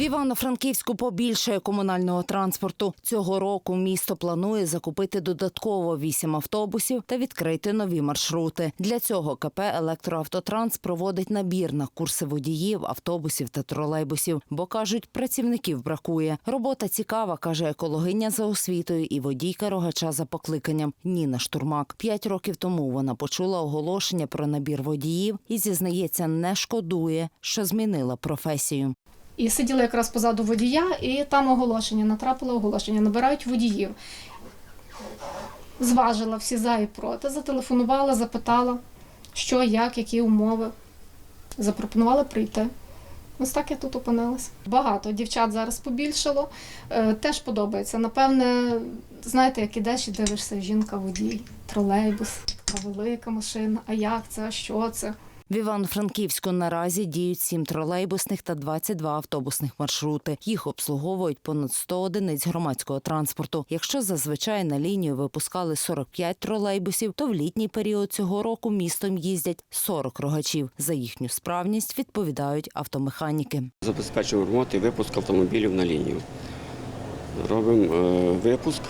В Івано-Франківську побільшає комунального транспорту. Цього року місто планує закупити додатково вісім автобусів та відкрити нові маршрути. Для цього КП «Електроавтотранс» проводить набір на курси водіїв, автобусів та тролейбусів, бо кажуть, працівників бракує. Робота цікава, каже екологиня за освітою і водійка рогача за покликанням Ніна Штурмак. П'ять років тому вона почула оголошення про набір водіїв і зізнається, не шкодує, що змінила професію. І сиділа якраз позаду водія, і там оголошення, натрапила оголошення, набирають водіїв. Зважила всі за і проти, зателефонувала, запитала, що, як, які умови. Запропонувала прийти. Ось так я тут опинилася. Багато дівчат зараз побільшало. Е, теж подобається. Напевне, знаєте, як ідеш і дивишся, жінка водій, тролейбус, а велика машина, а як це, що це? В Івано-Франківську наразі діють сім тролейбусних та 22 автобусних маршрути. Їх обслуговують понад 100 одиниць громадського транспорту. Якщо зазвичай на лінію випускали 45 тролейбусів, то в літній період цього року містом їздять 40 рогачів. За їхню справність відповідають автомеханіки. Забезпечуємо і випуск автомобілів на лінію. Робимо е, випуск,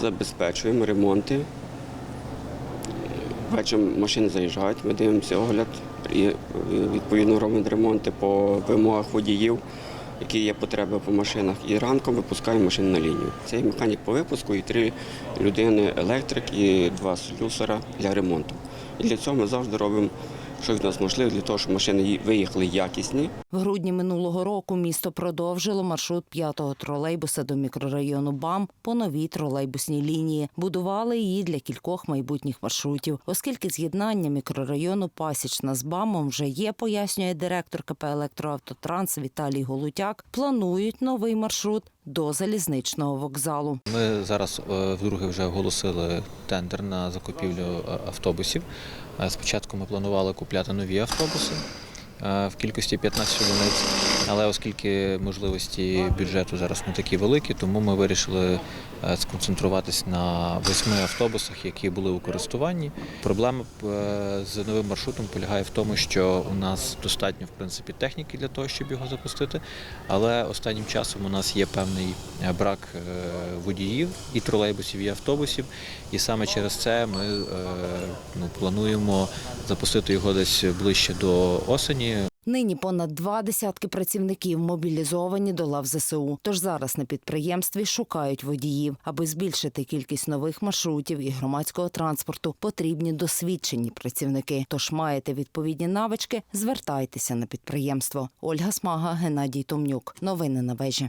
забезпечуємо ремонти. Бачимо, машини заїжджають, ми дивимося огляд і е, відповідно робимо ремонти по вимогах водіїв, які є потреби по машинах. І ранком випускаємо машини на лінію. Це механік по випуску і три людини електрик і два слюсара для ремонту. І для цього ми завжди робимо, що від нас можливо, для того, щоб машини виїхали якісні. В грудні минулого року місто продовжило маршрут п'ятого тролейбуса до мікрорайону БАМ по новій тролейбусній лінії. Будували її для кількох майбутніх маршрутів. Оскільки з'єднання мікрорайону Пасічна з БАМом вже є, пояснює директор КП «Електроавтотранс» Віталій Голутяк, планують новий маршрут до залізничного вокзалу. Ми зараз е, вдруге вже оголосили тендер на закупівлю е, автобусів. Е, Спочатку ми планували купляти нові автобуси в кількості 15 одиниць, але оскільки можливості бюджету зараз не такі великі, тому ми вирішили е, сконцентруватись на восьми автобусах, які були у користуванні. Проблема е, з новим маршрутом полягає в тому, що у нас достатньо в принципі техніки для того, щоб його запустити, але останнім часом у нас є певний е, брак водіїв і тролейбусів, і автобусів. І саме через це ми ну, плануємо запустити його десь ближче до осені. Нині понад два десятки працівників мобілізовані до лав ЗСУ. Тож зараз на підприємстві шукають водіїв, аби збільшити кількість нових маршрутів і громадського транспорту. Потрібні досвідчені працівники. Тож маєте відповідні навички, звертайтеся на підприємство. Ольга Смага, Геннадій Томнюк. Новини на вежі.